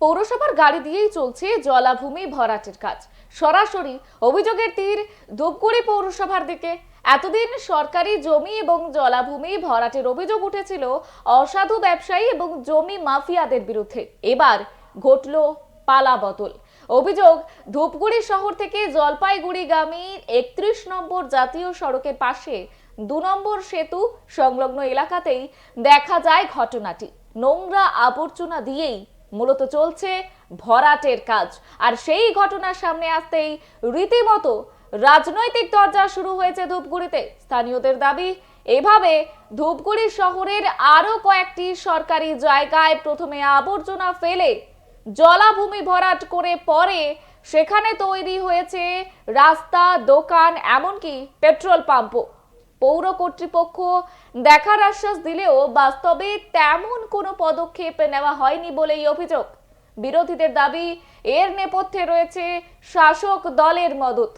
পৌরসভার গাড়ি দিয়েই চলছে জলাভূমি ভরাটের কাজ। সরাসরি অভিযোগের তীর ধূপগুড়ি পৌরসভার দিকে। এতদিন সরকারি জমি এবং জলাভূমি ভরাটের অভিযোগ উঠেছিল অসাধু ব্যবসায়ী এবং জমি মাফিয়াদের বিরুদ্ধে। এবার ঘটল পালা বদল। অভিযোগ, ধূপগুড়ি শহর থেকে জলপাইগুড়িগামী একত্রিশ নম্বর জাতীয় সড়কের পাশে দু নম্বর সেতু সংলগ্ন এলাকাতেই দেখা যায় ঘটনাটি। নোংরা আবর্জনা দিয়েই মূলত চলছে ভরাটের কাজ। আর সেই ঘটনার সামনে আসতেই রীতিমতো রাজনৈতিক দরজা শুরু হয়েছে ধূপগুড়িতে। স্থানীয়দের দাবি, এভাবে ধূপগুড়ি শহরের আরও কয়েকটি সরকারি জায়গায় প্রথমে আবর্জনা ফেলে জলাভূমি ভরাট করে পরে সেখানে তৈরি হয়েছে রাস্তা, দোকান, এমনকি পেট্রোল পাম্পও। পৌর কর্তৃপক্ষ দেখার আশ্বাস দিলেও বাস্তবে তেমন কোনো পদক্ষেপ নেওয়া হয়নি বলেই অভিযোগ। বিরোধীদের দাবি, এর নেপথ্যে রয়েছে শাসক দলের মদত।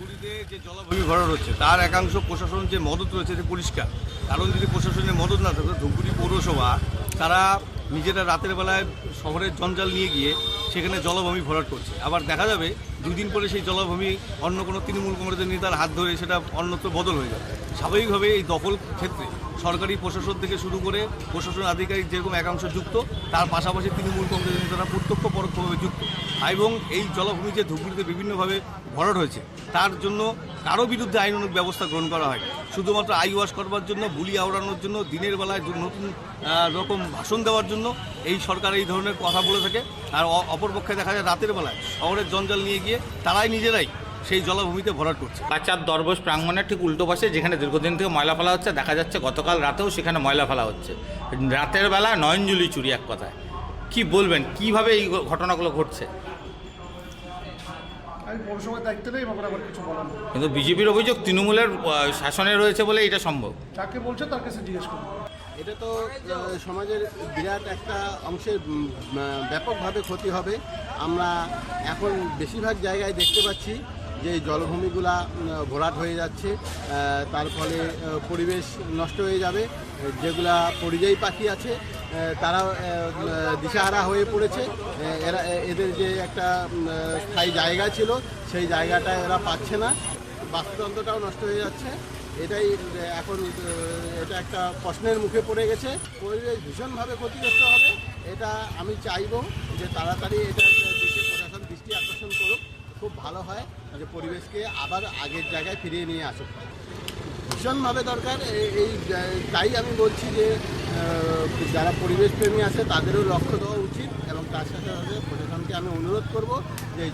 ধূপগুড়িতে যে জলাভূমি ভরাট হচ্ছে, তার একাংশ প্রশাসন যে মদত রয়েছে যে পরিষ্কার। কারণ যদি প্রশাসনের মদত না থাকে, ধূপগুড়ি পৌরসভা, তারা নিজেরা রাতের বেলায় শহরের জঞ্জাল নিয়ে গিয়ে সেখানে জলাভূমি ভরাট করছে। আবার দেখা যাবে, দুদিন পরে সেই জলাভূমি অন্য কোনো তৃণমূল কংগ্রেসের নেতার হাত ধরে সেটা অন্যত্র বদল হয়ে যাবে। স্বাভাবিকভাবে এই দখল ক্ষেত্রে সরকারি প্রশাসন থেকে শুরু করে প্রশাসন আধিকারিক যেরকম একাংশ যুক্ত, তার পাশাপাশি তৃণমূল কংগ্রেসের নেতারা প্রত্যক্ষ পরোক্ষভাবে যুক্ত। এবং এই জলাভূমি যে ধূপগুড়িতে বিভিন্নভাবে ভরাট হয়েছে, তার জন্য কারও বিরুদ্ধে আইনানুগ ব্যবস্থা গ্রহণ করা হয় শুধুমাত্র আই ওয়াশ করবার জন্য, বুলি আওড়ানোর জন্য, দিনের বেলায় নতুন রকম ভাষণ দেওয়ার জন্য এই সরকার এই ধরনের কথা বলে থাকে। আর অপরপক্ষে দেখা যায় রাতের বেলায় শহরের জঞ্জাল নিয়ে গিয়ে তারাই নিজেরাই সেই জলাভূমিতে ভরাট করছে। বাচ্চার দরবশ প্রাঙ্গণের ঠিক উল্টো পাশে যেখানে দীর্ঘদিন থেকে ময়লা ফেলা হচ্ছে, দেখা যাচ্ছে গতকাল রাতেও সেখানে ময়লা ফেলা হচ্ছে। রাতের বেলা নয়নজুলি চুরি এক কথায়। কি বলবেন? কীভাবে এই ঘটনাগুলো ঘটছে? আমি পৌরসভার দায়িত্ব নেই আমার আবার কিছু বলার নেই। কিন্তু বিজেপির অভিযোগ তৃণমূলের আহ, শাসনে রয়েছে বলে এটা সম্ভব। যাকে বলছে তার কাছে জিজ্ঞেস করুন। এটা তো আহ, সমাজের বিরাট একটা অংশের উম, আহ, ব্যাপকভাবে ক্ষতি হবে। আমরা এখন বেশিরভাগ জায়গায় দেখতে পাচ্ছি যে জলভূমিগুলা ভরাট হয়ে যাচ্ছে তার ফলে পরিবেশ নষ্ট হয়ে যাবে। যেগুলা পরিযায়ী পাখি আছে তারা দিশাহারা হয়ে পড়েছে। এরা এদের যে একটা স্থায়ী জায়গা ছিল, সেই জায়গাটা এরা পাচ্ছে না। বাস্তুতন্ত্রটাও নষ্ট হয়ে যাচ্ছে। এটাই এখন এটা একটা প্রশ্নের মুখে পড়ে গেছে। পরিবেশ ভীষণভাবে ক্ষতিগ্রস্ত হবে। এটা আমি চাইব যে তাড়াতাড়ি এটা ভালো হয় যে পরিবেশকে আবার আগের জায়গায় ফিরিয়ে নিয়ে আসুক। ভীষণভাবে দরকার, এই তাই আমি বলছি যে যারা পরিবেশ প্রেমী আছে, তাদেরও লক্ষ্য দেওয়া উচিত এবং তার সাথে সাথে প্রশাসনকে আমি অনুরোধ করব যে এই